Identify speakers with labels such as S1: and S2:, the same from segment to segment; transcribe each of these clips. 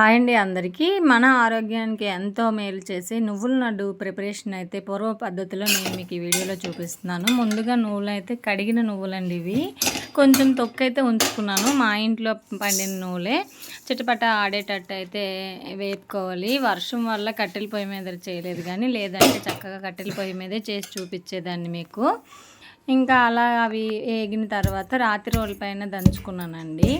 S1: Hi అండి అందరికీ. మన ఆరోగ్యానికి ఎంతో మేలు చేసే నువ్వుల నడ్డు ప్రిపరేషన్ అయితే పూర్వ పద్ధతిలో నేను మీకు ఈ వీడియోలో చూపిస్తున్నాను. ముందుగా నువ్వులు అయితే కడిగిన నువ్వులండి ఇవి. కొంచెం తొక్కు అయితే ఉంచుకున్నాను. మా ఇంట్లో పండిన నువ్వులే చిట్టపట్ట ఆడేటట్టు అయితే వేపుకోవాలి. వర్షం వల్ల కట్టెల పొయ్యి మీద చేయలేదు కానీ లేదంటే చక్కగా కట్టెల పొయ్యి మీదే చేసి చూపించేదాన్ని మీకు. ఇంకా అలా అవి వేగిన తర్వాత రాత్రి రోజులపైన దంచుకున్నానండి.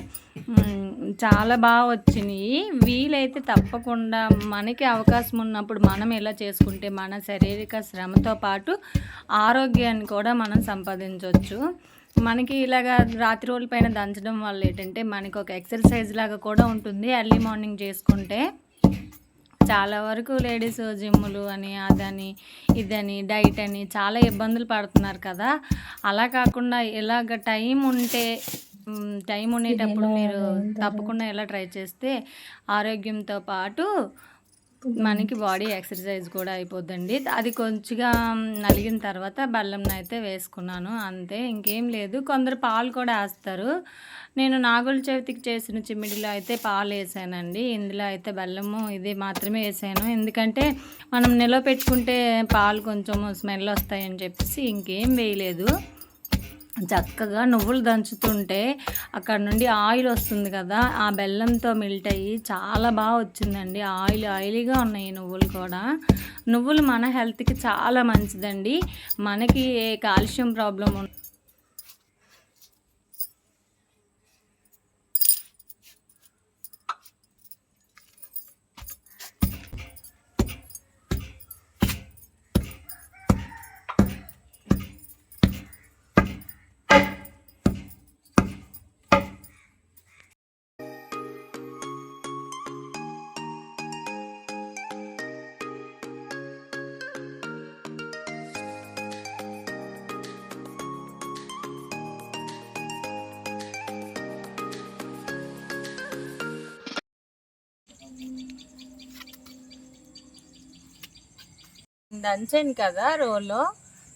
S1: చాలా బాగా వచ్చినాయి. వీలైతే తప్పకుండా మనకి అవకాశం ఉన్నప్పుడు మనం ఎలా చేసుకుంటే మన శారీరక శ్రమతో పాటు ఆరోగ్యాన్ని కూడా మనం సంపాదించవచ్చు మనకి ఇలాగా రాత్రి రోజుల పైన దంచడం వల్ల ఏంటంటే మనకి ఒక ఎక్సర్సైజ్ లాగా కూడా ఉంటుంది. ఎర్లీ మార్నింగ్ చేసుకుంటే చాలా వరకు లేడీస్ జిమ్ములు అని అదని ఇదని డైట్ అని చాలా ఇబ్బందులు పడుతున్నారు కదా. అలా కాకుండా ఇలాగ టైం ఉంటే టైం ఉండేటప్పుడు మీరు తప్పకుండా ఎలా ట్రై చేస్తే ఆరోగ్యంతో పాటు మనకి బాడీ ఎక్సర్సైజ్ కూడా అయిపోద్దండి. అది కొంచెంగా నలిగిన తర్వాత బెల్లం అయితే వేసుకున్నాను. అంతే ఇంకేం లేదు. కొందరు పాలు కూడా వేస్తారు. నేను నాగుల చవితికి చేసిన చిమ్మిడిలో అయితే పాలు వేసానండి. ఇందులో అయితే బెల్లము ఇది మాత్రమే వేసాను. ఎందుకంటే మనం నిలవ పెట్టుకుంటే పాలు కొంచెం స్మెల్ వస్తాయని చెప్పేసి ఇంకేం వేయలేదు. చక్కగా నువ్వులు దంచుతుంటే అక్కడ నుండి ఆయిల్ వస్తుంది కదా ఆ బెల్లంతో మిల్ట్ అయ్యి చాలా బాగా వచ్చిందండి. ఆయిల్ ఆయిలీగా ఉన్నాయి నువ్వులు కూడా. నువ్వులు మన హెల్త్కి చాలా మంచిదండి. మనకి ఏ కాల్షియం ప్రాబ్లం దంచాను కదా రోలో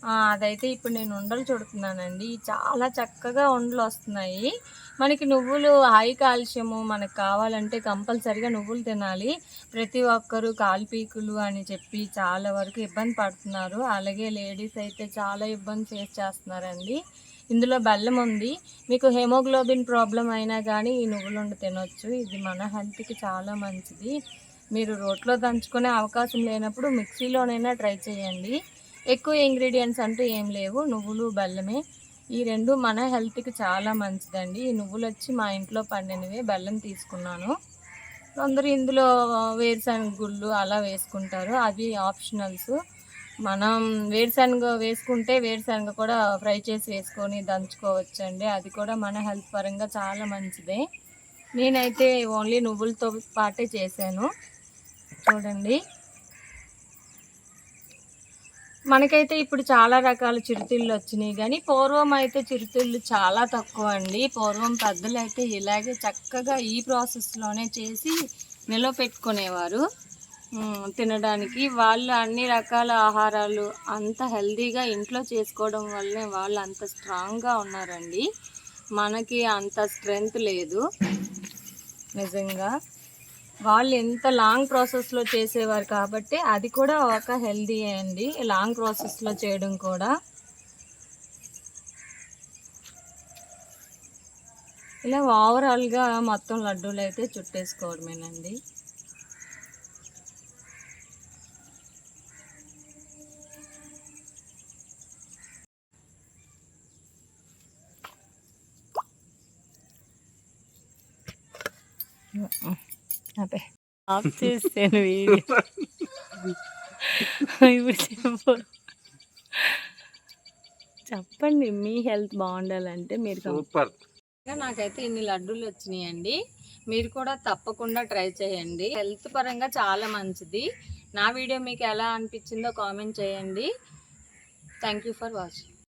S1: అదైతే ఇప్పుడు నేను ఉండలు చుడుతున్నానండి. చాలా చక్కగా ఉండలు వస్తున్నాయి. మనకి నువ్వులు హై కాల్షియము మనకు కావాలంటే కంపల్సరిగా నువ్వులు తినాలి. ప్రతి ఒక్కరు కాల్పీకులు అని చెప్పి చాలా వరకు ఇబ్బంది పడుతున్నారు. అలాగే లేడీస్ అయితే చాలా ఇబ్బంది ఫేస్ చేస్తున్నారండి. ఇందులో బెల్లం ఉంది. మీకు హెమోగ్లోబిన్ ప్రాబ్లం అయినా కానీ ఈ నువ్వులుండి తినొచ్చు. ఇది మన హెల్త్కి చాలా మంచిది. మీరు రోట్లో దంచుకునే అవకాశం లేనప్పుడు మిక్సీలోనైనా ట్రై చేయండి. ఎక్కువ ఇంగ్రీడియంట్స్ అంటూ ఏం లేవు. నువ్వులు బెల్లమే. ఈ రెండు మన హెల్త్కి చాలా మంచిదండి. ఈ నువ్వులు వచ్చి మా ఇంట్లో పండినవి. బెల్లం తీసుకున్నాను. కొందరు ఇందులో వేరుశనగ గుళ్ళు అలా వేసుకుంటారు. అవి ఆప్షనల్స్. మనం వేరుశనగ వేసుకుంటే వేరుశనగ కూడా ఫ్రై చేసి వేసుకొని దంచుకోవచ్చండి. అది కూడా మన హెల్త్ పరంగా చాలా మంచిదే. నేనైతే ఓన్లీ నువ్వులతో పాటే చేశాను. చూడండి. మనకైతే ఇప్పుడు చాలా రకాల చిరుతిళ్ళు వచ్చినాయి. కానీ పూర్వం అయితే చిరుతిళ్ళు చాలా తక్కువ అండి. పూర్వం పెద్దలు అయితే ఇలాగే చక్కగా ఈ ప్రాసెస్లోనే చేసి నిల్వ పెట్టుకునేవారు. తినడానికి వాళ్ళు అన్ని రకాల ఆహారాలు అంత హెల్తీగా ఇంట్లో చేసుకోవడం వల్లనే వాళ్ళు అంత స్ట్రాంగ్గా ఉన్నారండి. మనకి అంత స్ట్రెంగ్త్ లేదు. నిజంగా. వాళ్ళు ఎంత లాంగ్ ప్రాసెస్లో చేసేవారు కాబట్టి అది కూడా ఒక హెల్దీ అండి. లాంగ్ ప్రాసెస్లో చేయడం కూడా. ఇలా ఓవరాల్గా మొత్తం లడ్డూలు అయితే చుట్టేసుకోవడమేనండి. అదే ఆఫ్ చేసాను వీడియో ఇప్పుడు చెప్పు చెప్పండి మీ హెల్త్ బాగుండాలంటే మీరు సూపర్. నాకైతే ఇన్ని లడ్డూలు వచ్చినాయండి. మీరు కూడా తప్పకుండా ట్రై చేయండి. హెల్త్ పరంగా చాలా మంచిది. నా వీడియో మీకు ఎలా అనిపించిందో కామెంట్ చేయండి. Thank you for watching